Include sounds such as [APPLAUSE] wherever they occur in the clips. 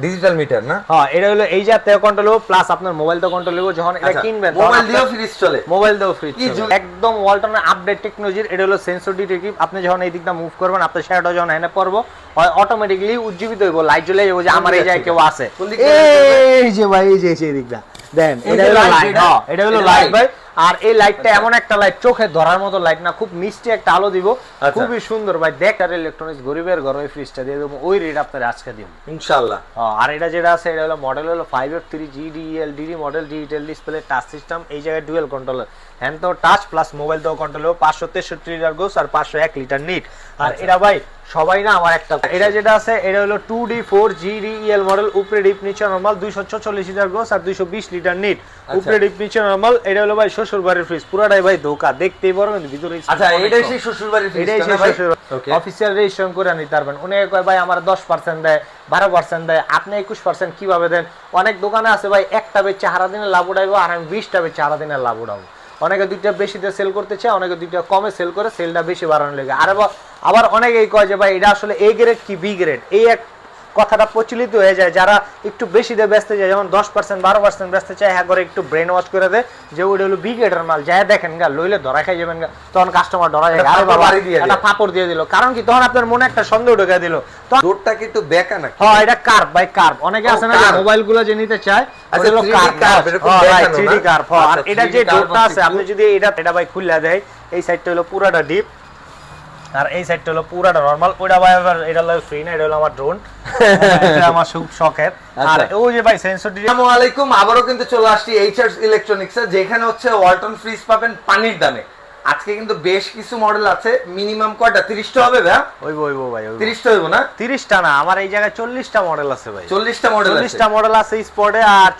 Digital meter না? হ্যাঁ এটা হলো এই যে তেও কন্ট্রোল হব প্লাস আপনার মোবাইল তো কন্ট্রোল হব যখন এটা আচ্ছা, কিনবেন মোবাইল দিয়েও ফ্রিজ চলে। মোবাইল দিয়েও ফ্রিজ জু- একদম ওয়ালটনের আপডেট টেকনোলজির এটা হলো সেন্সর ডিটেকটিভ আপনি যখন এই দিকটা মুভ করবেন আপনার শ্যাডো যখন এনে পড়ব অটোমেটিকলি উজ্জীবিত হইব লাইট জ্বলে যাব যে আমার এই জায়গায় কেউ আছে। এই যে ভাই এই যে এই দিকটা। দেন এটা যে হলো লাইট এটা? হ্যাঁ এটা হলো এটা লাইট ভাই। আর এই লাইটটা এমন একটা লাইট চোখে ধরার মতো লাইট না খুব মিষ্টি একটা আলো দিব। আচ্ছা। খুবই সুন্দর। ভাই দেখ আর ইলেকট্রনিক্স গরিবের ঘর ওই ফ্রিজটা দিয়ে দেবো ওই রেট আপনার আজকে দিব। ইনশাআল্লাহ। হ্যাঁ, আর এটা যেটা আছে এটা হলো মডেল হলো five F three GDL DD model digital display touch system এই জায়গায় ডুয়েল কন্ট্রোলার হ্যান্ড তো টাচ প্লাস মোবাইল তো কন্ট্রোল হবে পাঁচশো তেষট্টি লিটার গোস আর পাঁচশো এক লিটার নিট আর এটা ভাই সবাই না আমার একটা এটা যেটা আছে এটা হলো two D four GDL model উপরে ডিপ নিচে নর্মাল দুইশো চল্লিশ লিটার গোস আর দুইশো বিশ লিটার নিট উপরে ডিপ নিচে নর্মাল এটা হলো ভাই ফ্রিজ পুরাটাই ভাই ধোকা দেখতেই ভিতরে আচ্ছা অনেক এটাই সেই ফ্রিজ এটাই সেই অফিসিয়াল রেজিস্ট্রেশন করে নিতে পারবেন অনেকে কয় ভাই আমার দশ পার্সেন্ট দেয় বারো পার্সেন্ট দেয় আপনি একুশ পার্সেন্ট কীভাবে দেন? অনেক দোকানে আছে ভাই একটা বেচে হারা দিনে লাভ উঠাইবো আর আমি বিশটা বেচে হারা দিনে লাভ উঠাবো। অনেকে দুইটা বেশিতে সেল করতে চায় অনেকে দুইটা কমে সেল করে সেলটা বেশি বাড়ানো লেগে। আর আবার- আবার অনেকেই কয় যে ভাই এটা আসলে এ গ্রেড কি বি গ্রেড এই এক কথাটা প্রচলিত হয়ে যায়। যারা একটু বেশি দিয়ে ব্যস্ত যায় যেমন দশ পার্সেন্ট বারো পার্সেন্ট ব্যস্ত চায় হ্যাঁ করে একটু ব্রেন ওয়াশ করে দেয় যে ওইটা হলো বি গ্রেডের মাল। যায় দেখেন গা লইলে ধরা খাই যাবেন গা। তখন কাস্টমার ধরা যায় আরে ফাপড় বাবা দিয়ে একটা দিল। ফাপড় দিয়ে দিল। কারণ কি? তখন আপনার মনে একটা সন্দেহ ঢুকে দিল। ডোরটা কি একটু বেঁকা নাকি? হ্যাঁ এটা কার্ভ বাই কার্ভ অনেকে আছে না মোবাইলগুলো যে নিতে চায় হলো 3D কার্ভ curve, এরকম দেখানো 3D না? কার্ভ আর এটা যে ডোরটা আছে আছে আপনি যদি এটা এটা ভাই খুললা দেয় এই সাইডটা হলো পুরাটা ডিপ আর এই সাইডটা হলো পুরাটা নরমাল ওটা ভাই আবার এটা হলো ফ্রি না এটা হলো আমার ড্রোন [LAUGHS] এটা আমার খুব শখের। আর আচ্ছা। ওই যে ভাই সেন্সর আসসালামু আলাইকুম আবারও কিন্তু চলে আসছি এইচআর ইলেকট্রনিক্স যেখানে হচ্ছে ওয়ালটন ফ্রিজ পাবেন পানির দামে। আজকে কিন্তু বেশ কিছু মডেল আছে মিনিমাম কয়টা? 30টা হবে ভাই ওই ওই ভাই ওই 30টা হইব না? তিরিশটা না আমার এই জায়গায় চল্লিশটা মডেল আছে ভাই। 40টা মডেল আছে। চল্লিশটা মডেল আছে স্পটে আর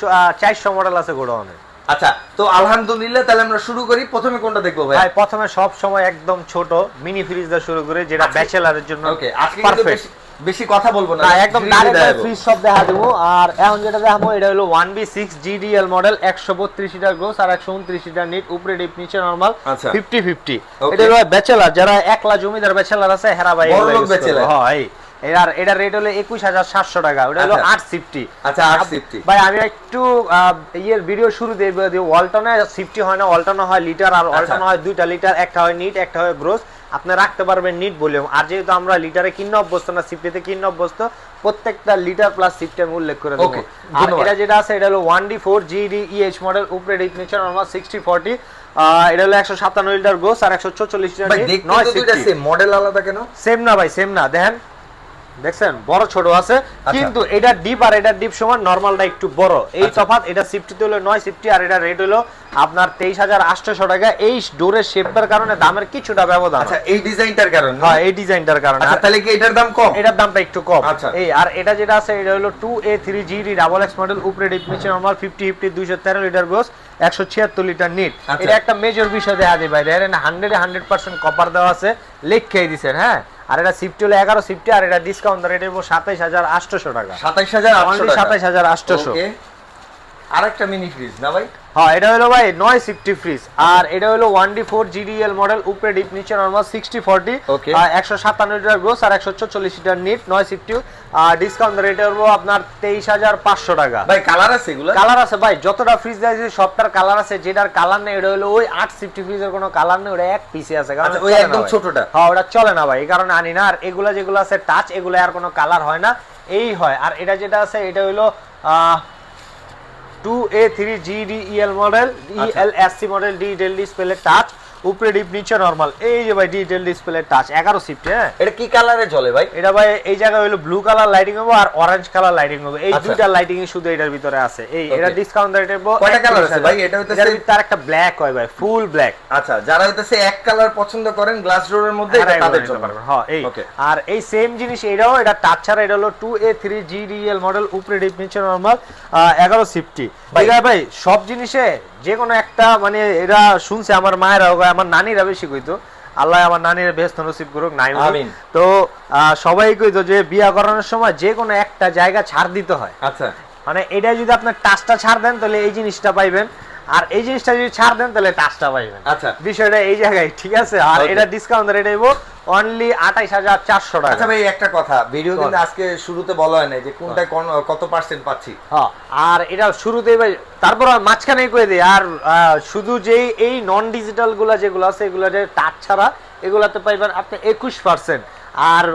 চারশো মডেল আছে গোডাউনে। আচ্ছা তো আলহামদুলিল্লাহ তাহলে আমরা শুরু করি। প্রথমে কোনটা দেখব ভাই? ভাই প্রথমে সব সময় একদম ছোট মিনি ফ্রিজ দিয়ে শুরু করে যেটা ব্যাচেলারের জন্য ওকে আজকে পারফেক্ট বেশি বেশি কথা বলব না একদম ডাইরেক্ট ফ্রিজ সব দেখা দেবো। আর এখন যেটা দেখাবো এটা হলো one B six GDL model একশো বত্রিশ লিটার গ্রোস আর একশো উনত্রিশ লিটার নিট উপরে ডিপ নিচে নর্মাল আচ্ছা। ফিফটি ফিফটি এটা হলো ব্যাচেলার যারা একলা জমিদার ব্যাচেলার আছে হেরা ভাই use করবে। bachelor। হয় এটার এটা রেট হলো একুশ হাজার সাতশো টাকা ওটা হলো আচ্ছা। আট সিফটি আচ্ছা আট সিফটি ভাই আমি একটু ইয়ের ভিডিও শুরু দিয়ে দিই ওয়ালটনে সিফটি হয় না ওয়ালটনে হয় লিটার আর ওয়ালটনে হয় দুইটা লিটার একটা হয় নিট একটা হয় গ্রোস আপনি রাখতে পারবেন নিট ভলিউম আর যেহেতু আমরা লিটারে কিন্ন অভ্যস্ত না সিফটিতে কিন্ন অভ্যস্ত প্রত্যেকটা লিটার প্লাস সিফটি আমি উল্লেখ করে দেবো। আর এটা যেটা আছে এটা হলো one D four GD EH model উপরে ডিপ নিচে নর্মাল সিক্সটি ফর্টি এটা হলো একশো সাতান্ন লিটার গ্রোস আর একশো চল্লিশ লিটার নয় মডেল আলাদা কেন? সেম না ভাই সেম না। দেখেন দেখছেন? বড় ছোট আছে। আচ্ছা। কিন্তু এটা ডিপ আর এটা ডিপ সমান নরমালটা একটু বড়। এই আচ্ছা। তফাৎ এটা সিফটিতে হলো নয় সিফটি আর এটা রেট হলো আপনার তেইশ হাজার আটশোশো টাকা। এই ডোরের শেপটার কারণে দামের কিছুটা ব্যবধান আচ্ছা এই ডিজাইনটার কারণে? হ্যাঁ এই ডিজাইনটার কারণে। আচ্ছা তাহলে কি এটার দাম কম? এটার দামটা একটু কম। আচ্ছা। এই আর এটা যেটা আছে এটা হলো two A three GD double X model উপরে ডিপ নিচে নর্মাল ফিফটি ফিফটি দুইশো তেরো লিটার গোস একশো ছিয়াত্তর লিটার নিট। এটা একটা মেজর বিষয় দেখা যায় ভাই হান্ড্রেড হান্ড্রেড পার্সেন্ট কপার দেওয়া আছে। লেখকেই দিচ্ছেন হ্যাঁ? আর এটা সিফটি হলো এগারো সিফটি আর এটা ডিসকাউন্ট রেট সাতাইশ হাজার আটশোশো টাকা। সাতাইশ হাজার আটশো Only 27,800 ওকে আরেকটা মিনি ফ্রিজ না ভাই? হ্যাঁ এটা হলো ভাই নয় সিফটি ফ্রিজ আর এটা হলো one D four GDL model উপরে ডিপ নিচে নর্মাল সিক্সটি ফর্টি. একশো সাতান্ন লিটার গ্রোস আর একশো চল্লিশ লিটার নিট নয় সিফটি আর ডিসকাউন্ট রেট হব আপনার তেইশ হাজার পাঁচশো টাকা। ভাই কালার আছে এগুলো? কালার আছে ভাই যতটা ফ্রিজ দিয়েছি সবটার কালার আছে যেটার কালার নেই এটা হলো ওই আট সিফটি ফ্রিজের কোনো কালার নেই ওটা এক পিসে আছে কারণ আচ্ছা, ওই একদম ছোটটা? হ্যাঁ ওটা চলে না ভাই এই কারণে আনি না আর এগুলা যেগুলো আছে টাচ এগুলো আর কোনো কালার হয় না। এই হয় আর এটা যেটা আছে এটা হলো টু এ three GD EL model EL S C model D daily স্পেলের টাচ উপরে ডিপ নিচে নরমাল এই যে ভাই ডিজিটাল ডিসপ্লে টাচ এগারো সিফট হ্যাঁ? এটা কি কালারে চলে ভাই? এটা ভাই এই জায়গায় হলো ব্লু কালার লাইটিং হবে আর অরেঞ্জ কালার লাইটিং হবে। এই আচ্ছা। দুইটা লাইটিং শুধু এটার ভিতরে আছে। এই এটা ডিসকাউন্ট রেট কয়টা colour আছে ভাই? এটা হইতেছে- ভিতরে একটা ব্ল্যাক হয় ভাই ফুল ব্ল্যাক আচ্ছা যারা হইতেছে এক কালার পছন্দ করেন গ্লাস ডোরের মধ্যে এটা তাদের জন্য। হ্যাঁ এই। আর এই সেম জিনিস এটাও এটা টাচ ছাড়া এটা হলো two A three GDL model উপরে ডিপ নিচে নরমাল এগারো সিফটি ভাই- ভাই সব জিনিসে যে কোনো একটা মানে এরা শুনছে আমার মায়েরা আমার নানিরা বেশি কইতো। আল্লাহ আমার নানির বেস্ত নসিব করুক নাই আমিন। তো আহ, সবাই কইতো যে বিয়া করানোর সময় যে কোনো একটা জায়গা ছাড় দিতে হয়। আচ্ছা। মানে এটা যদি আপনার টাচটা ছাড় দেন তাহলে এই জিনিসটা পাইবেন। আর এই জিনিসটা যদি ছাড় দেন তাহলে টাচটা পাইবেন। আচ্ছা। বিষয়টা এই জায়গায় ঠিক আছে? আর এটা ডিসকাউন্ট রেট হইব অনলি আঠাইশ হাজার চারশো আচ্ছা ভাই একটা কথা। ভিডিও কিন্তু আজকে শুরুতে বলা হয় যে কোনটা কত পার্সেন্ট পাচ্ছি। হ্যাঁ, আর এটা শুরুতেই ভাই তারপর মাঝখানে করে দিই আর শুধু যেই এই নন ডিজিটালগুলা যেগুলো আছে এগুলো যে টাচ ছাড়া এগুলাতে পাইবেন আপনি একুশ পার্সেন্ট আর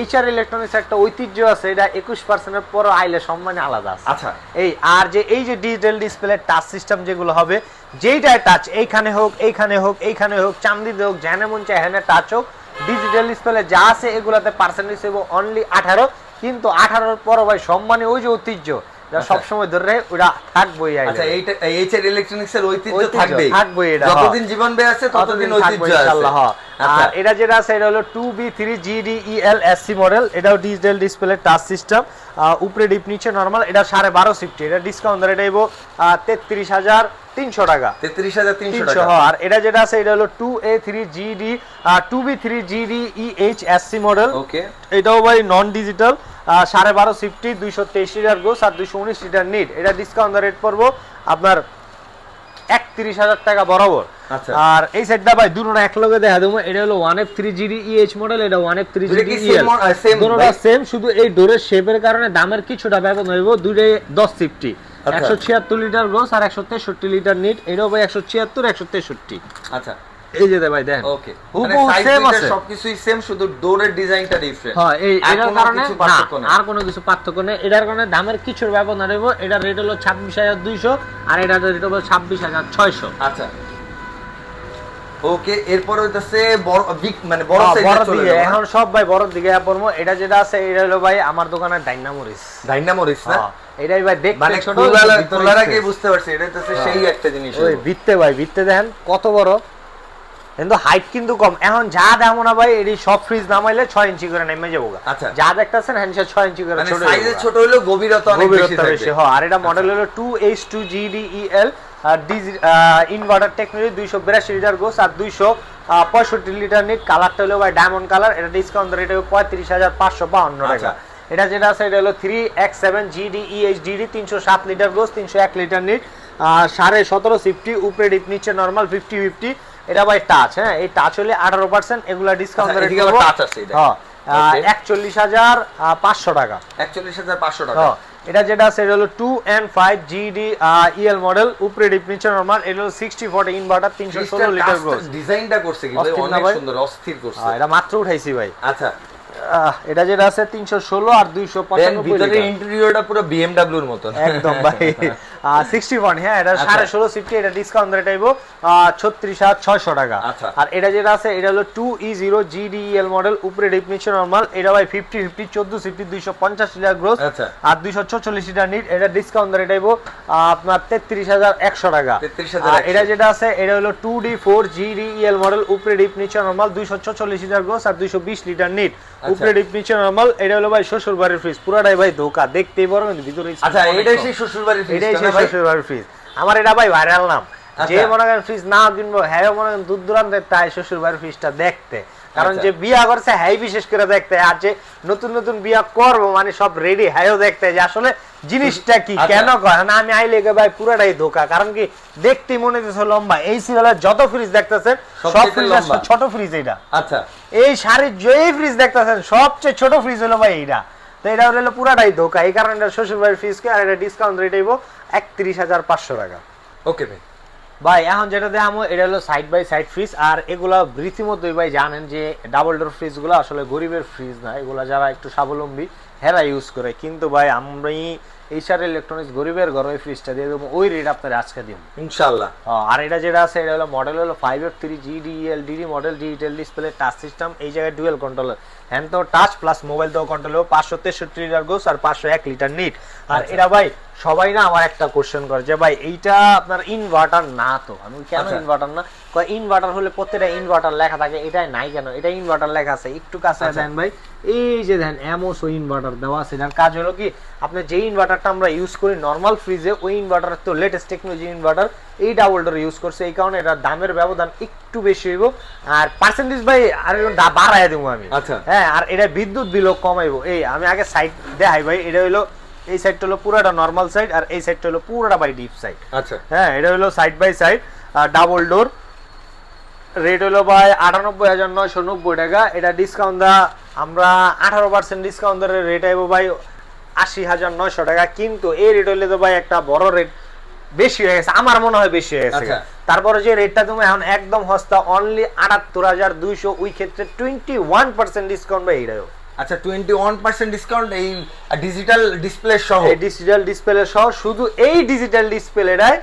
এইচআর ইলেকট্রনিক্স একটা ঐতিহ্য আছে এটা একুশ পার্সেন্টের পর আইলে সম্মানে আলাদা আছে। আচ্ছা। এই আর যে এই যে ডিজিটাল ডিসপ্লে টাচ সিস্টেম যেগুলো হবে যেইটাই টাচ এইখানে হোক এইখানে হোক এইখানে হোক চান্দিতে হোক যেখানে মন চায় হ্যানে টাচ হোক ডিজিটাল ডিসপ্লে যা আছে এগুলাতে পার্সেন্টেজ হইব অনলি আঠারো কিন্তু আঠারোর পর ভাই সম্মানে ওই যে ঐতিহ্য যা আচ্ছা। সবসময় ধরে রাখে, ওটা থাকবোই আচ্ছা এইটা এইচআর ইলেকট্রনিক্স এর ঐতিহ্য ঐতিহ্য থাকবেই। এটা, যতদিন জীবন বেঁচে আছে ততদিন ঐতিহ্য ইনশাআল্লাহ, হ্যাঁ। আচ্ছা। আর এটা যেটা আছে এটা হলো two B three GD EL SC model এটাও ডিজিটাল ডিসপ্লে টাচ সিস্টেম উপরে ডিপ নিচে নর্মাল এটা সাড়ে বারো সিফটি এটা ডিসকাউন্ট ধরে এটা এবো তেত্রিশ হাজার তিনশো টাকা। তেত্রিশ হাজার তিনশো টাকা। আর এটা যেটা আছে এটা হলো two A three GD two B three GD EH SC model okay এটাও ভাই নন ডিজিটাল সাড়ে বারো সিফটি দুইশো তেইশ লিটার গোস আর দুইশো উনিশ লিটার নিট। এটা ডিসকাউন্ট রেট পড়ব আপনার একত্রিশ হাজার টাকা বরাবর। আচ্ছা। আর এই সেটটা ভাই দুটো এক লগে দেখা দেবো। এটা হলো one F three GD EH model এটা ওয়ান এফ থ্রি জিডি ভাই? সেম শুধু এই ডোরের শেপের কারণে দামের কিছুটা ব্যবধান হইব। দুটোই দশ সিফটি আচ্ছা। একশো ছিয়াত্তর লিটার গ্রোস আর একশো তেষট্টি লিটার নিট। এটাও ভাই একশো ছিয়াত্তর একশো তেষট্টি। আচ্ছা। এই যে ভাই ওকে হুবহু মানে সাইজ দুইটা আছে। সবকিছুই সেম শুধু ডোরের ডিজাইনটা ডিফারেন্ট হ্যাঁ এই এটার কারণে। আর কোনো কিছু পার্থক্য নেই। এটার কারণে দামের কিছুর ব্যবধান এটার রেট হলো ছাব্বিশ হাজার দুইশো আর এটার রেট হলো ছাব্বিশ হাজার ছয়শো। আচ্ছা। ওকে এরপর হইতাছে বড় বিগ মানে বড় হ্যাঁ, বড় সাইজের চলে এখন সব ভাই বড় দিকে এটা যেটা আছে এটা হলো ভাই আমার দোকানে ডাইনামোরিস ডাইনামোরিস না? এটাই ভাই দেখতে মানে ছোট আগে বুঝতে পারছি এটা হইতাছে সেই একটা জিনিস ওই ভিত্তে ভাই ভিত্তে দেখেন কত বড়। কিন্তু হাইট কিন্তু কম। এখন যা দাম না ভাই এটি সব ফ্রিজ নামাইলে ছয় ইঞ্চি করে নেমে যাব আচ্ছা। যা দেখতেছেন হ্যাঁ সে ছয় ইঞ্চি করে মানে ছোট। ছোট হইলেও গভীরতা অনেক বেশি গভীরতা বেশি হয় আর এটা মডেল হলো two H two GDEL inverter technology দুইশো বিরাশি লিটার গোস আর দুইশো পঁয়ষট্টি লিটার নিট কালারটা হলো ভাই ডায়মন্ড কালার এটা ডিসকাউন্ট রেট হবে পঁয়ত্রিশ হাজার পাঁচশো বাউন্ন টাকা। আচ্ছা। এটা যেটা আছে এটা হলো three X seven GDEH DD তিনশো সাত লিটার গোস তিনশো এক লিটার নিট সাড়ে সতেরো ফিফটি উপরে ডিপ নিচে নর্মাল ফিফটি ফিফটি এটা ভাই টাচ হ্যাঁ? এই টাচ হলে আঠারো পার্সেন্ট এগুলা ডিসকাউন্ট আচ্ছা, এদিকে আছে এটা। Okay. একচল্লিশ হাজার পাঁচশো টাকা। একচল্লিশ হাজার পাঁচশো টাকা। হ্যাঁ, এটা যেটা আছে এটা হলো two N five GD EL model উপরে ডিপ নিচে নরমাল এটা হলো সিক্সটি ফোর্টি ইনভার্টার তিনশো ষোলো লিটার গ্রোস ডিজাইনটা করছে কি ভাই? অনেক সুন্দর অস্থির করছে। এটা মাত্র উঠাইছি ভাই। আচ্ছা। এটা যেটা আছে তিনশো ষোলো আর দুইশো পঁচানব্বই ভিতরে। ইন্টেরিয়রটা পুরো বিএমডব্লিউর মতন। একদম ভাই। [LAUGHS] সিক্সটি ওয়ান হ্যাঁ এটা আচ্ছা। সাড়ে ষোলো সিফটি এটা ডিসকাউন্ট রেট আইব ছত্রিশ হাজার ছয়শো টাকা আচ্ছা। আর এটা যেটা আছে এটা হলো two E zero GDL model উপরে ডিপ নর্মাল এটা ভাই ফিফটি ফিফটি চোদ্দ সিফটি দুইশো পঞ্চাশ লিটার গ্রোস আচ্ছা। আর দুইশো চল্লিশ লিটার নিট এটা ডিসকাউন্ট রেট আইব আপনার তেত্রিশ হাজার একশো টাকা এটা যেটা আছে এটা হলো two D four GDL model উপরে ডিপ নর্মাল দুইশো চল্লিশ লিটার গ্রোস আর দুইশো বিশ লিটার নিট উপরে নর্মাল এটা হলো ভাই শ্বশুর বাড়ির ফ্রিজ পুরাটাই ভাই ধোকা দেখতেই বড় কিন্তু ভিতরে আচ্ছা এটাই সেই শ্বশুর বাড়ির এটাই শ্বশুর বাড়ির ফ্রিজ আমার এটা ভাই ভাইরাল নাম। যে আচ্ছা। মনে করেন ফ্রিজ না কিনবো হ্যাঁ মনে করেন দূর দূরান্তে তাই শ্বশুর বাড়ির ফ্রিজটা দেখতে। কারণ আচ্ছা। যে বিয়া করছে হ্যাঁ বিশেষ করে দেখতে। আর যে নতুন নতুন বিয়া করব মানে সব রেডি দেখতে। যে আসলে জিনিসটা কি আচ্ছা। কেন আমি আইলে গে ভাই পুরাটাই ধোকা। কারণ কি দেখতে মনে হচ্ছে লম্বা। এই সিরিয়ালের যত ফ্রিজ দেখতেছেন সব ফ্রিজ ছোট ফ্রিজ এটা আচ্ছা। এই শাড়ির যে ফ্রিজ দেখতেছেন সবচেয়ে ছোট ফ্রিজ হলো ভাই এইটা। তো এটা হলো পুরাটাই ধোকা। এই কারণে এটা শ্বশুর বাড়ির ফ্রিজকে আর এটা ডিসকাউন্ট রেট একত্রিশ হাজার পাঁচশো টাকা। ওকে ভাই। ভাই এখন যেটা দেখামো এটা হলো সাইড বাই সাইড ফ্রিজ আর এগুলা রীতিমতোই ভাই জানেন যে ডাবল ডোর ফ্রিজগুলো আসলে গরিবের ফ্রিজ না এগুলা যারা একটু স্বাবলম্বী হেরা ইউজ করে। কিন্তু ভাই আমি এইচআর ইলেকট্রনিক্স গরিবের ঘর ফ্রিজটা দিয়ে দেবো ওই রেট আপনার আজকে দিব। ইনশাআল্লাহ। আর এটা যেটা আছে এটা হলো মডেল হলো five F three GDL DD model digital display touch system এই জায়গায় ডুয়েল কন্ট্রোলার হ্যান্ড তো টাচ প্লাস মোবাইল তো কন্ট্রোল পাঁচশো তেষট্টি লিটার গোস আর পাঁচশো এক লিটার নিট আর আচ্ছা। এটা ভাই সবাই না আমার একটা কোশ্চেন করে যে ভাই এইটা আপনার ইনভার্টার না তো। আমি কেন আচ্ছা। ইনভার্টার না? কয় ইনভার্টার হলে প্রত্যেকটা ইনভার্টার লেখা থাকে এটাই নাই কেন? এটা ইনভার্টার লেখা আছে। একটু কাছে আচ্ছা। দেন ভাই। এই যে দেখেন এমওসো ইনভার্টার দেওয়া আছে। এটার কাজ হলো কি আপনি যে ইনভার্টারটা আমরা ইউজ করি নর্মাল ফ্রিজে ওই ইনভার্টার তো লেটেস্ট টেকনোলজি ইনভার্টার এই ডাবল ডোর ইউজ করছে। এই কারণে এটার দামের ব্যবধান একটু বেশি হইব। আর পার্সেন্টেজ ভাই আর বাড়াই দেবো আমি। আচ্ছা। হ্যাঁ আর এটা বিদ্যুৎ বিলও কমাইবো। এই আমি আগে সাইড দেখাই ভাই এটা হলো এই সাইডটা হলো পুরোটা নর্মাল সাইড আর এই সাইডটা হলো পুরোটা বাই ডিপ সাইড আচ্ছা। হ্যাঁ এটা হলো side by side double door rate হলো ভাই আটানব্বই হাজার নয়শো নব্বই টাকা। এটা ডিসকাউন্ট দা আমরা আঠারো পার্সেন্ট ডিসকাউন্ট ধরে রেট আইবো ভাই আশি হাজার নয়শো টাকা। কিন্তু এই রেট হইলে তো ভাই একটা বড় রেট বেশি হয়ে গেছে আমার মনে হয় বেশি হয়ে গেছে। আচ্ছা। তারপরে যে রেটটা তুমি এখন একদম হস্তা অনলি আটাত্তর হাজার দুইশো ওই ক্ষেত্রে টোয়েন্টি ওয়ান পার্সেন্ট ডিসকাউন্ট ভাই এইটাও আচ্ছা টোয়েন্টি ওয়ান পার্সেন্ট ডিসকাউন্ট এই ডিজিটাল ডিসপ্লে সহ। এই ডিজিটাল ডিসপ্লে সহ শুধু এই ডিজিটাল ডিসপ্লেটায়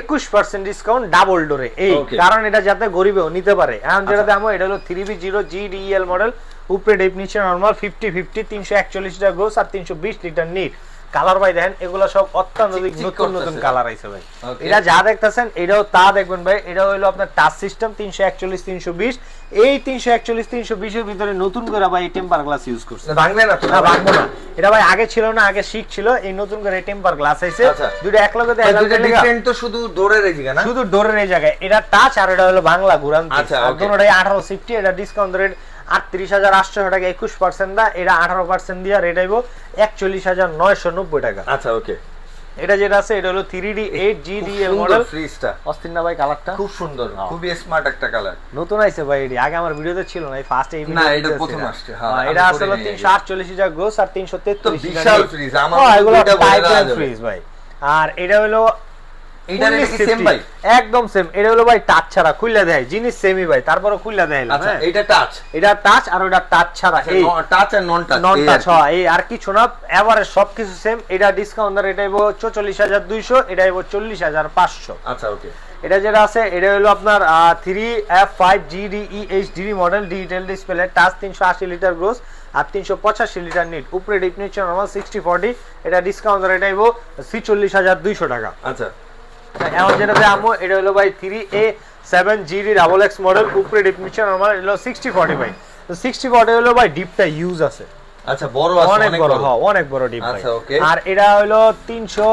একুশ পার্সেন্ট ডিসকাউন্ট ডাবল ডোরে এই কারণ এটা যাতে গরিবেও নিতে পারে। এখন যেটা আচ্ছা। দাম এটা হলো three B zero G DL model উপরে ডেফিনিশন নর্মাল ফিফটি ফিফটি তিনশো একচল্লিশ লিটার গ্রোস আর তিনশো বিশ লিটার নিট। কালার ভাই দেখেন এগুলো সব অত্যাধুনিক নতুন নতুন কালার আইছে ভাই। এটা যা দেখতেছেন এটাও তা দেখবেন ভাই এটা হলো আপনার টাচ সিস্টেম তিনশো একচল্লিশ তিনশো বিশ। এই তিনশো একচল্লিশ তিনশো বিশের ভিতরে নতুন করে ভাই টেম্পার গ্লাস ইউজ করছে। ভাঙবে না না ভাঙবো না। এটা ভাই আগে ছিল না আগে শিখ ছিল এই নতুন করে টেম্পার গ্লাস আইছে। আচ্ছা। দুটো এক লগে তো দুইটা ডিফারেন্ট তো শুধু ডোরের এই জায়গা না? শুধু ডোরের এই জায়গায়। এটা টাচ আর এটা হলো বাংলা ঘুরান আচ্ছা, আর. দুটোটাই আঠারো সিফটি এটা ডিসকাউন্ট রেট আটত্রিশ হাজার আটশো টাকা একুশ পার্সেন্ট দা এটা আঠারো পার্সেন্ট দিয়ে রেট আইব একচল্লিশ হাজার নয়শো নব্বই টাকা। আচ্ছা ওকে এটা যেটা আছে এটা হলো three D eight G D এর মডেল ফ্রিজটা অস্থির না ভাই কালারটা খুব সুন্দর হ্যাঁ। খুবই স্মার্ট একটা কালার নতুন আইছে ভাই এটি আগে আমার ভিডিওতে ছিল না এই ফার্স্ট এই না, এটা প্রথম। আসছে, হ্যাঁ, হ্যাঁ, এটা আসলে নিয়ে তিনশো আটচল্লিশ হাজার গ্রোস আর তিনশো তো তেত্রিশ বিশাল ফ্রিজ আমার হ্যাঁ, যাবে। ফ্রিজ ভাই। আর এটা হলো একদম সেম এটা হলো ভাই টাচ ছাড়া। খুললা দেয়। জিনিস সেমই ভাই। তারপরে খুললা দেয় আচ্ছা হ্যাঁ। এটা টাচ এটা টাচ আর ওটা টাচ ছাড়া। এই টাচ আর নন টাচ নন টাচ হয় এই আর কিছু না। এভারেজ সবকিছু সেম এটা ডিসকাউন্ট দর এটা হইবো চল্লিশ এটা হইবো চল্লিশ আচ্ছা ওকে এটা যেটা আছে এটা হলো আপনার three F five GDE HD model digital display touch তিনশো আশি লিটার গ্রোস আর তিনশো পঁচাশি লিটার নিট উপরে নর্মাল সিক্সটি ফর্টি এটা ডিসকাউন্ট এটা হইবো ছিচল্লিশ হাজার দুইশো টাকা। আচ্ছা। এখন যেটাতে আমো এটা হলো ভাই three A seven GD double X model উপরে ডিপ আমার এটা সিক্সটি ফর্টি ভাই। তো সিক্সটি ফর্টি হলো ভাই ডিপটা ইউজ আছে। আচ্ছা বড় আছে অনেক বড় হ্যাঁ অনেক বড় ডিপ ভাই। আচ্ছা. আর এটা হলো তিনশো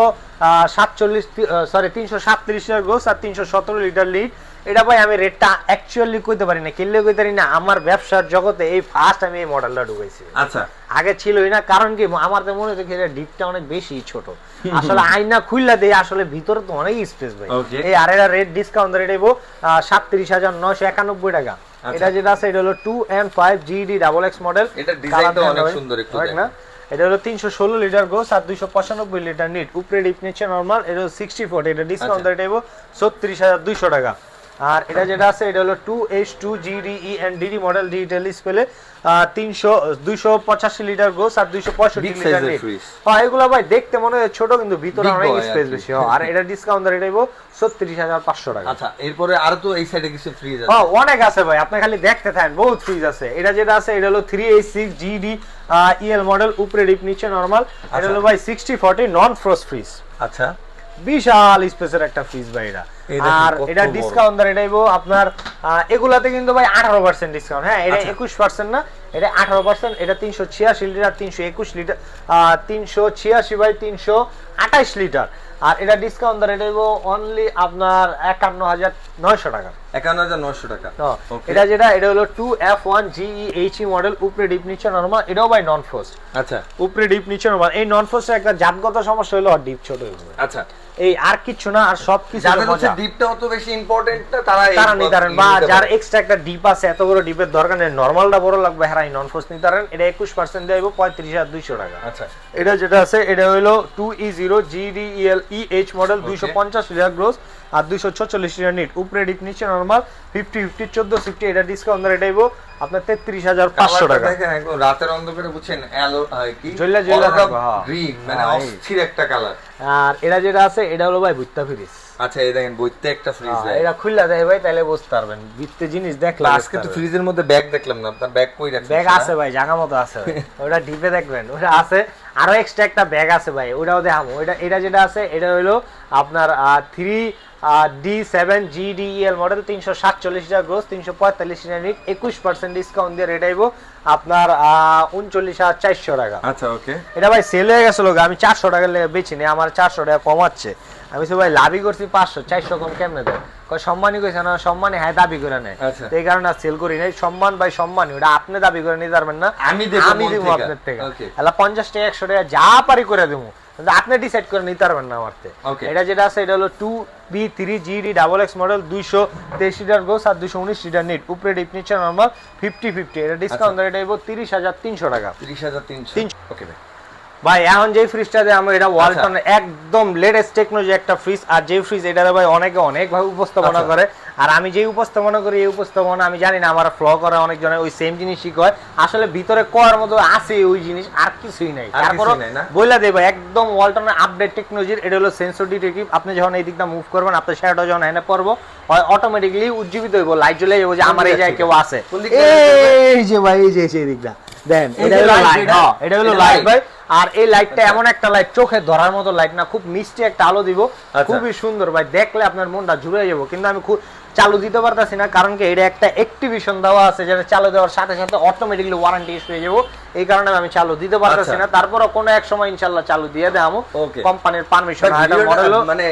সাতচল্লিশ সরি তিনশো সাতত্রিশ লিটার গোস আর তিনশো সতেরো লিটার লিড এটা ভাই আমি রেটটা অ্যাকচুয়ালি কইতে পারি না কিনলে কইতে পারি না আমার ব্যবসার জগতে এই ফার্স্ট আমি এই মডেলটা ঢুকাইছি। আচ্ছা। আগে ছিলই না কারণ কি আমার তো মনে হচ্ছে এটা ডিপটা অনেক বেশি ছোট। [LAUGHS] আসলে আয়না খুললা দেয় আসলে ভিতরে তো অনেক স্পেস ভাই। এই আর এটা রেট ডিসকাউন্ট রেট দেবো সাতত্রিশ হাজার নয়শো একানব্বই টাকা। আচ্ছা। এটা যেটা আছে এটা হলো two and five GD double X model এটার ডিজাইনটা অনেক সুন্দর একটু না। এটা হলো তিনশো ষোলো লিটার গোস আর দুইশো পঁচানব্বই লিটার নিট। উপরে ডিপ নিচ্ছে নর্মাল এটা হলো সিক্সটি ফোর এটা ডিসকাউন্ট। রেট দেবো ছত্রিশ হাজার দুইশো টাকা। আর এটা যেটা আছে এটা হলো two H two GDE and DD model digital display তিনশো দুইশো পঁচাশি লিটার গোস আর দুইশো পঁয়ষট্টি লিটার হ্যাঁ এগুলো ভাই দেখতে মনে হয় ছোট কিন্তু ভিতরে অনেক স্পেস বেশি। হয়। আর এটা ডিসকাউন্ট রেট দেবো ছত্রিশ হাজার পাঁচশো টাকা। আচ্ছা এরপরে আরও তো এই সাইডে কিছু ফ্রিজ আছে। হ্যাঁ অনেক আছে ভাই আপনি খালি দেখতে থাকেন বহুত ফ্রিজ আছে। এটা যেটা আছে এটা হলো three eight six GD EL model উপরে ডিপ নিচে নর্মাল এটা আচ্ছা। হলো ভাই sixty forty non frost fridge আচ্ছা। বিশাল স্পেসের একটা ফ্রিজ ভাই এটা। আর এটা ডিসকাউন্ট দর এটাইবো আপনার এগুলাতে কিন্তু ভাই আঠারো পার্সেন্ট ডিসকাউন্ট হ্যাঁ এটা আচ্ছা। একুশ পার্সেন্ট না এটা আঠারো পার্সেন্ট এটা তিনশো ছিয়াশি লিটার তিনশো একুশ লিটার তিনশো ছিয়াশি বাই তিনশো আঠাইশ লিটার আর এটা ডিসকাউন্ট দর এটাইবো অনলি আপনার একান্ন হাজার নয়শো টাকা। একান্ন হাজার নশো টাকা। তো এটা যেটা এটা হলো two F one GE HE model উপরে ডিপ নিচে নর্মাল এটাও ভাই নন ফ্রোস্ট আচ্ছা। উপরে ডিপ নিচে নর্মাল এই নন ফ্রোস্টের একটা জাতগত সমস্যা হলো আর ডিপ ছোট হয়ে। আচ্ছা এই আর কিছু না আর সব কিছু যাদের হচ্ছে ডিপটা অত বেশি ইম্পর্টেন্ট না তারা তারা নিদারণ। বা যার এক্সট্রা একটা ডিপ আছে এত বড় ডিপের দরকার নেই। নর্মালটা বড় লাগবে হেরাই নন ফোর্স নিতে পারেন এটা একুশ পার্সেন্ট দেব পঁয়ত্রিশ হাজার দুইশো টাকা। আচ্ছা। এটা যেটা আছে এটা হলো two E zero GDL E H model দুইশো পঞ্চাশ লিটার গ্রোস আর দুইশো ছচল্লিশ লিটার নিট উপরে ডিপ নিচে নর্মাল ফিফটি ফিফটি চোদ্দ ফিফটি এটা ডিসকাউন্ট রেট আইবো আপনার তেত্রিশ হাজার পাঁচশো টাকা। রাতের অন্ধকারে বুঝছেন থাকবে, হ্যাঁ। গ্রিন মানে হ্যাঁ, অস্থির একটা কালার আর এটা যেটা আছে এটা হলো ভাই ভুত্তা ফ্রিজ। আচ্ছা এই দেখেন বইতে একটা ফ্রিজ এটা খুললা দেয় ভাই তাহলে বুঝতে পারবেন। ভিত্তে জিনিস দেখলে আজকে তো ফ্রিজের মধ্যে ব্যাগ দেখলাম না আপনার ব্যাগ কই রাখছেন? ব্যাগ আছে ভাই জায়গা মতো আছে [LAUGHS] ওটা ডিপে দেখবেন ওটা আছে। আরও এক্সট্রা একটা ব্যাগ আছে ভাই ওটাও দেখাবো। ওটা এটা যেটা আছে এটা হলো আপনার three D seven GDL model তিনশো সাতচল্লিশ হাজার গ্রোস তিনশো পঁয়তাল্লিশ ইউনিট একুশ পার্সেন্ট ডিসকাউন্ট দিয়ে রেট আইবো। আপনার উনচল্লিশ হাজার চারশো টাকা। আচ্ছা ওকে। এটা ভাই সেল হয়ে গেছিল গো, আমি চারশো টাকা লেগে বেছি নি আমার চারশো টাকা কমাচ্ছে আমি তো ভাই লাভই করছি পাঁচশো চারশো কম কেমনে দেয়? কয় সম্মানই কইছে না সম্মানই হ্যাঁ দাবি করে নেয়। আচ্ছা। এই কারণে সেল করি নাই। সম্মান ভাই সম্মানই ওটা আপনি দাবি করে নিতে পারবেন না। আমি দেবো আমি দিব আপনার থেকে. পঞ্চাশ টাকা একশো টাকা যা পারি করে দেবো। কিন্তু আপনি ডিসাইড করে নিতে পারবেন না Okay. এটা যেটা আছে এটা হলো two B three GD double X model দুইশো তেইশ লিটার গোস আর দুইশো উনিশ লিটার নিট উপরে ডিপ নিচে নর্মাল ফিফটি ফিফটি এটা ডিসকাউন্ট এটা এবো তিরিশ হাজার তিনশো টাকা। তিরিশ হাজার তিনশো। ওকে ভাই ভাই এখন যে ফ্রিজটা দিয়ে আমরা আচ্ছা। এটা ওয়ালটন একদম লেটেস্ট টেকনোলজি একটা ফ্রিজ আর যে ফ্রিজ এটা ভাই অনেকে অনেকভাবে উপস্থাপনা আচ্ছা। করে। আর আমি যে উপস্থাপনা করি এই উপস্থাপনা আমি জানি না আমার ফ্ল করে অনেকজনে ওই সেম জিনিসই কয়। আসলে ভিতরে করার মতো আছে ওই জিনিস আর কিছুই নাই। আর তারপর কিছুই নাই, না? বইলা দেবে একদম ওয়ালটনের আপডেট টেকনোলজির এটা হলো সেন্সর ডিটেকটিভ আপনি যখন এই দিকটা মুভ করবেন আপনার শ্যাডো যখন এনে পড়ব অটোমেটিকলি উজ্জীবিত হইব লাইট জ্বলে যাব যে আমার এই জায়গায় কেউ আছে। এই যে ভাই এই যে এই দিকটা। দেন এটা হলো লাইট? এটা হলো লাইট ভাই। আর এই লাইটটা এমন একটা লাইট চোখে ধরার মতো লাইট না খুব মিষ্টি একটা আলো দিব। আচ্ছা। খুবই সুন্দর ভাই দেখলে আপনার মনটা জুড়ে যাব কিন্তু আমি খুব চালু দিতে পারতাছি না কারণ কি এটা একটা অ্যাক্টিভেশন দেওয়া আছে যেটা চালু দেওয়ার সাথে সাথে অটোমেটিকলি ওয়ারেন্টি ইস্যু হয়ে যাব। এই কারণে আমি চালু দিতে পারতাছি আচ্ছা। না। তারপরও কোনো এক সময় ইনশাল্লাহ চালু দিয়ে দেবো. কোম্পানির পারমিশন মানে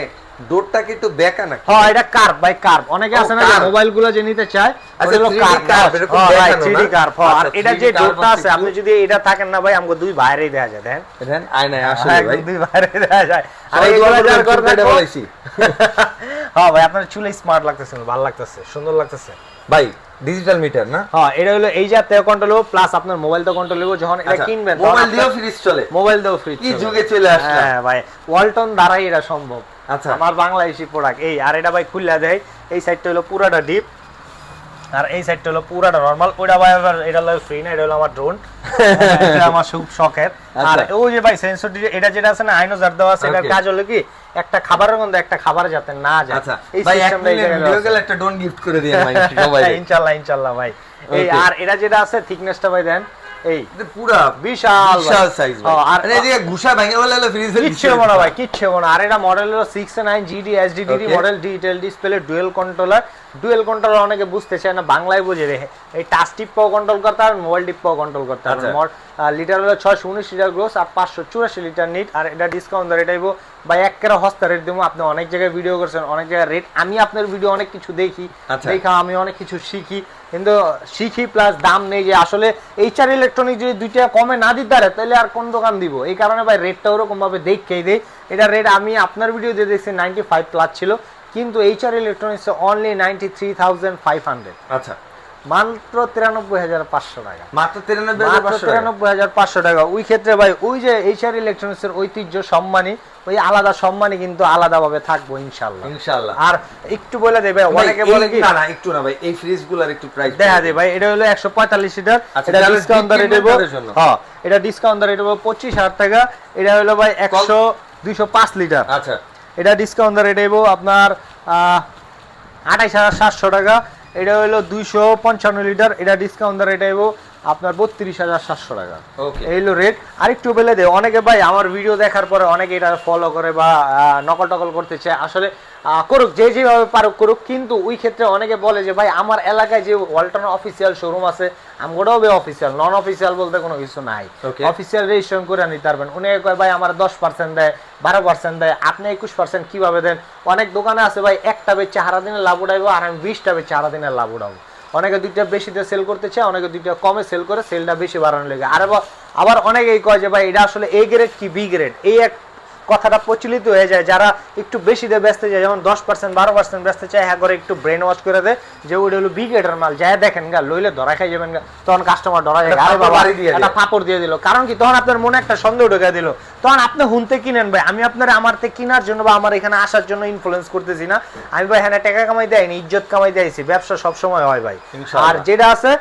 ডোরটা কি একটু বেঁকা নাকি? হ্যাঁ এটা কার্ভ বাই কার্ভ অনেকে আছে না মোবাইলগুলো যে নিতে চায় আচ্ছা, ওগুলো কার্ভ 3D কার্ভ আর এটা যে ডোরটা আছে আপনি যদি এটা থাকেন না ভাই আমাকে দুই বাইরেই দেয়া যায় দেন। দেখেন আয়নায় আসলে হ্যাঁ, ভাই। দুই বাইরে দেয়া যায়। আর এই গলা যার। ফেলাইছি। [LAUGHS] হ্যাঁ ভাই আপনার চুলে স্মার্ট লাগতেছে ভালো লাগতেছে সুন্দর লাগতেছে। ভাই ডিজিটাল মিটার না? হ্যাঁ এটা হলো এই জাতীয় কন্ট্রোল হবে প্লাস আপনার মোবাইল তো কন্ট্রোল হবে যখন এটা আচ্ছা, কিনবেন মোবাইল দিয়েও ফ্রিজ চলে। মোবাইল দিয়েও ফ্রিজ কি যুগে চলে হ্যাঁ ভাই ওয়ালটন দ্বারাই এটা সম্ভব। আচ্ছা। আমার বাংলাদেশি প্রোডাক্ট এই আর এটা ভাই খুললা দেয় এই সাইডটা হলো পুরাটা ডিপ আর এই সাইডটা হলো পুরাটা নরমাল ওইটা ভাই আবার এটা হলো ফ্রি না এটা হলো আমার ড্রোন এটা আমার খুব শখের। আর ও ওই যে ভাই সেন্সর এটা যেটা আছে না আইনো দেওয়া আছে এটার কাজ হলো কি একটা খাবারের গন্ধ একটা খাবার যাতে না যায়। আচ্ছা এই সিস্টেমটা এই জায়গায় একটা ড্রোন গিফট করে দিয়ে ভাই [LAUGHS] ইনশাআল্লাহ ইনশাআল্লাহ ভাই। এই আর এটা যেটা আছে থিকনেসটা ভাই দেন এই পুরা বিশাল বিশাল সাইজ আর আর এই যে ঘুষা ভেঙে বলে হলো ফ্রিজের কিচ্ছু হব ভাই কিচ্ছু হব আর এটা মডেল হলো six nine GD SDD model digital display dual controller dual controller অনেকে বুঝতে চায় না বাংলায় বুঝে রে। এই টাচ টিপও কন্ট্রোল করতে আর মোবাইল টিপও কন্ট্রোল করতে আচ্ছা। হবে লিটার হলো ছয়শো উনিশ লিটার গ্রোস আর পাঁচশো চুরাশি লিটার নিট আর এটা ডিসকাউন্ট দর এটাইবো বা এক কেরা হস্তা রেট দেবো। আপনি অনেক জায়গায় ভিডিও করছেন অনেক জায়গায় রেট আমি আপনার ভিডিও অনেক কিছু দেখি। আচ্ছা। দেখা আমি অনেক কিছু শিখি। কিন্তু শিখি প্লাস দাম নেই যে আসলে এইচআর ইলেকট্রনিক যদি দুইটা কমে না দিতে পারে, তাহলে আর কোন দোকান দিব? এই কারণে ভাই রেটটা ওরকম ভাবে দেখেই দেই। এটা রেট আমি আপনার ভিডিও দিয়ে দেখছি নাইনটি ফাইভ প্লাস ছিল। কিন্তু HR electronics only ninety three thousand five hundred আচ্ছা। মাত্র তিরানব্বই হাজার পাঁচশো টাকা। মাত্র 93 মাত্র পাঁচশো টাকা। তিরানব্বই হাজার পাঁচশো টাকা। ওই ক্ষেত্রে ভাই ওই যে এইচআর ইলেকট্রনিক্স এর ঐতিহ্য সম্মানী ওই আলাদা সম্মানী কিন্তু আলাদাভাবে থাকব ইনশাল্লাহ ইনশাআল্লাহ। আর একটু বলে দেবে অনেকে বলে কি না না একটু না ভাই এই ফ্রিজগুলার একটু প্রাইস দেখা দে ভাই এটা হলো একশো পঁয়তাল্লিশ লিটার আচ্ছা, এটা ডিসকাউন্ট দরে দেবো। হ্যাঁ এটা ডিসকাউন্ট দরে দেবো পঁচিশ হাজার টাকা এটা হলো ভাই একশো দুইশো পাঁচ লিটার আচ্ছা। এটা ডিসকাউন্ট দরে দেবো আপনার আঠাইশ হাজার সাতশো টাকা এটা হলো দুইশো পঞ্চান্ন লিটার এটা ডিসকাউন্ট দরে দেবো আপনার বত্রিশ হাজার সাতশো টাকা। ওকে এই হলো রেট আরেকটু বেলে দে অনেকে ভাই আমার ভিডিও দেখার পরে অনেকে এটা ফলো করে বা নকল টকল করতে চায় আসলে করুক যে যেভাবে পারুক করুক। কিন্তু ওই ক্ষেত্রে অনেকে বলে যে ভাই আমার এলাকায় যে ওয়ালটন অফিসিয়াল শোরুম আছে আমগোটাও বে অফিসিয়াল নন অফিসিয়াল বলতে কোনো কিছু নাই. অফিসিয়াল রেজিস্ট্রেশন করে নিতে পারবেন। উনি কয় ভাই আমার দশ পার্সেন্ট দেয় বারো পার্সেন্ট দেয় আপনি একুশ পার্সেন্ট কীভাবে দেন? অনেক দোকানে আছে ভাই একটা বেচে হারা দিনে লাভ উঠাইবো আর আমি বিশটা বেচে হারা দিনে লাভ উঠাবো। অনেকে দুইটা বেশিতে সেল করতে চায়, অনেকে দুইটা কমে সেল করে সেলটা বেশি বাড়ানো লেগে। আর আবার- অনেকেই কয় যে, ভাই, এটা আসলে এ গ্রেড কি বি গ্রেড এই এক কথাটা প্রচলিত হয়ে যায়। যারা একটু বেশি দিয়ে ব্যস্ত যায় যেমন দশ পার্সেন্ট বারো পার্সেন্ট ব্যস্ত চায় হ্যাঁ করে একটু ব্রেন ওয়াশ করে দেয় যে ওইটা হলো বি গ্রেডের মাল। যায় দেখেন গা লইলে ধরা খাই যাবেন গা তখন কাস্টমার ধরা যায় আরে বাবা দিয়ে একটা দিল। ফাপড় দিয়ে দিল। কারণ কি তখন আপনার মনে একটা সন্দেহ ঢুকে দিল। তখন আপনি হুনতে কিনেন ভাই আমি আপনার আমার থেকে কেনার জন্য বা আমার এখানে আসার জন্য ইনফ্লুয়েন্স করতেছি না। আমি ভাই হ্যাঁ টাকা কামাই দেয়নি ইজ্জত কামাই দিয়েছি। ব্যবসা সবসময় হয় ভাই। আর যেটা আছে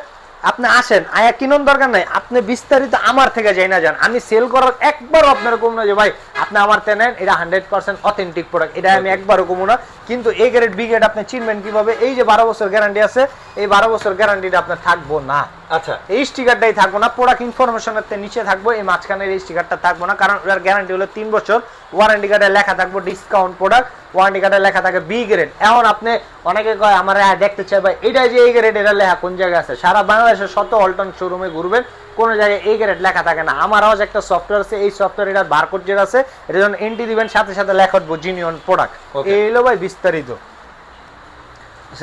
আপনি আসেন আয়া কিনুন দরকার নাই। আপনি বিস্তারিত আমার থেকে যাই না যান। আমি সেল করার একবারও আপনার কম না যে ভাই আপনি আমার তে নেন এটা হান্ড্রেড পার্সেন্ট অথেন্টিক প্রোডাক্ট এটা আমি একবারও কমু না। কিন্তু এই গ্রেড বি গ্রেড আপনি চিনবেন কীভাবে? এই যে বারো বছর গ্যারান্টি আছে এই বারো বছর গ্যারান্টিটা আপনার থাকব না। আচ্ছা এই স্টিকারটাই থাকব না। প্রোডাক্ট ইনফরমেশনের নিচে থাকব এই মাঝখানের এই স্টিকারটা থাকব না কারণ গ্যারান্টি হলো তিন বছর। ওয়ারেন্টি কার্ডে লেখা থাকব ডিসকাউন্ট প্রোডাক্ট ওয়ারেন্টি কার্ডে লেখা থাকে বি গ্রেড এখন আপনি অনেকে কয় আমার দেখতে চাই ভাই। এটা যে এই গ্রেড এটা লেখা কোন জায়গায় আছে? সারা বাংলাদেশের শত অল্টন শোরুমে ঘুরবেন কোন জায়গায় এই গ্রেড লেখা থাকে না। আমার আওয়াজ একটা সফটওয়্যার আছে এই সফটওয়্যার এটার বারকোড যেটা আছে এটা যখন এন্ট্রি দিবেন সাথে সাথে লেখা উঠবো জিনিয়ন প্রোডাক্ট এই হলো ভাই বিস্তারিত।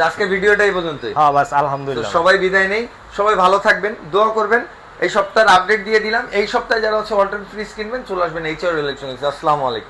আজকে ভিডিওটা এই পর্যন্তই। হ্যাঁ বাস আলহামদুলিল্লাহ। সবাই বিদায় নেই সবাই ভালো থাকবেন দোয়া করবেন। এই সপ্তাহের আপডেট দিয়ে দিলাম। এই সপ্তাহে যারা হচ্ছে ওয়াটার ফ্রিজ কিনবেন চলে আসবেন এইচআর ইলেকট্রনিক্স আসসালামু আলাইকুম।